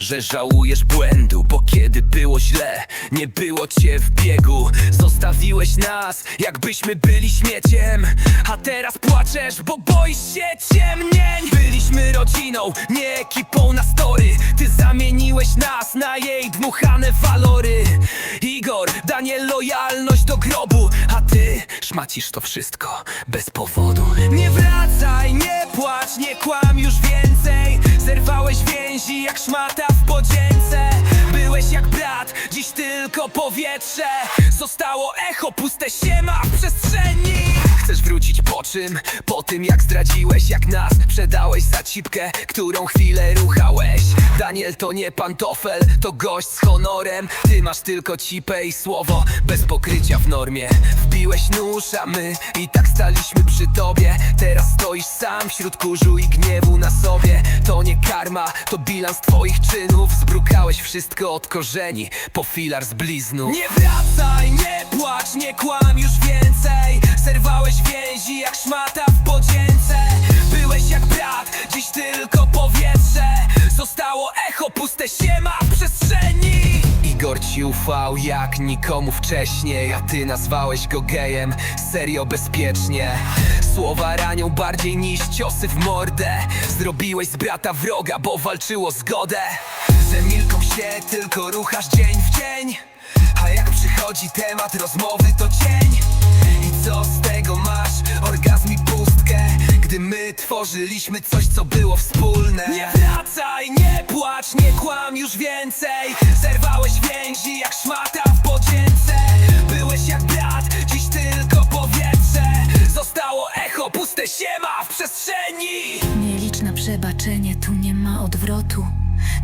że żałujesz błędu Bo kiedy było źle, nie było cię w biegu. Zostawiłeś nas, jakbyśmy byli śmieciem A teraz płaczesz, bo boisz się ciemnień. Byliśmy rodziną, nie ekipą na story. Ty zamieniłeś nas na jej dmuchane walory. Igor, Daniel, lojalność do grobu A ty szmacisz to wszystko bez powodu. Nie wracaj, nie płacz, nie kłam już więcej więzi jak szmata w podzięce. Byłeś jak brat, dziś tylko powietrze. Zostało echo, puste siema w przestrzeni. Chcesz wrócić po czym? Po tym jak zdradziłeś, jak nas Przedałeś za cipkę, którą chwilę ruchałeś Daniel to nie pantofel, to gość z honorem. Ty masz tylko cipę i słowo, bez pokrycia w normie. Wbiłeś nóż, a my i tak staliśmy przy tobie. Teraz stoisz sam wśród kurzu i gniewu na sobie. To nie karma, to bilans twoich czynów. Zbrukałeś wszystko od korzeni, po filar z bliznu. Nie wracaj, nie płacz, nie kłam już więcej. Zerwałeś więzi jak szmata puste siema przestrzeni. Igor ci ufał jak nikomu wcześniej A ty nazwałeś go gejem, serio bezpiecznie. Słowa ranią bardziej niż ciosy w mordę. Zrobiłeś z brata wroga, bo walczyło zgodę. Ze milką się tylko ruchasz dzień w dzień. A jak przychodzi temat rozmowy to cień. I co z tego masz? Orgazm i pustkę. Gdy my tworzyliśmy coś, co było wspólne. Nie już więcej Zerwałeś więzi jak szmata w podzięce Byłeś jak brat, dziś tylko powietrze Zostało echo, puste siema w przestrzeni Nieliczne przebaczenie, tu nie ma odwrotu.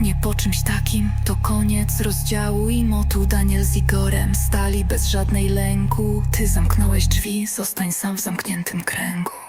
Nie po czymś takim to koniec rozdziału i motu. Daniel z Igorem stali bez żadnej lęku. Ty zamknąłeś drzwi, zostań sam w zamkniętym kręgu.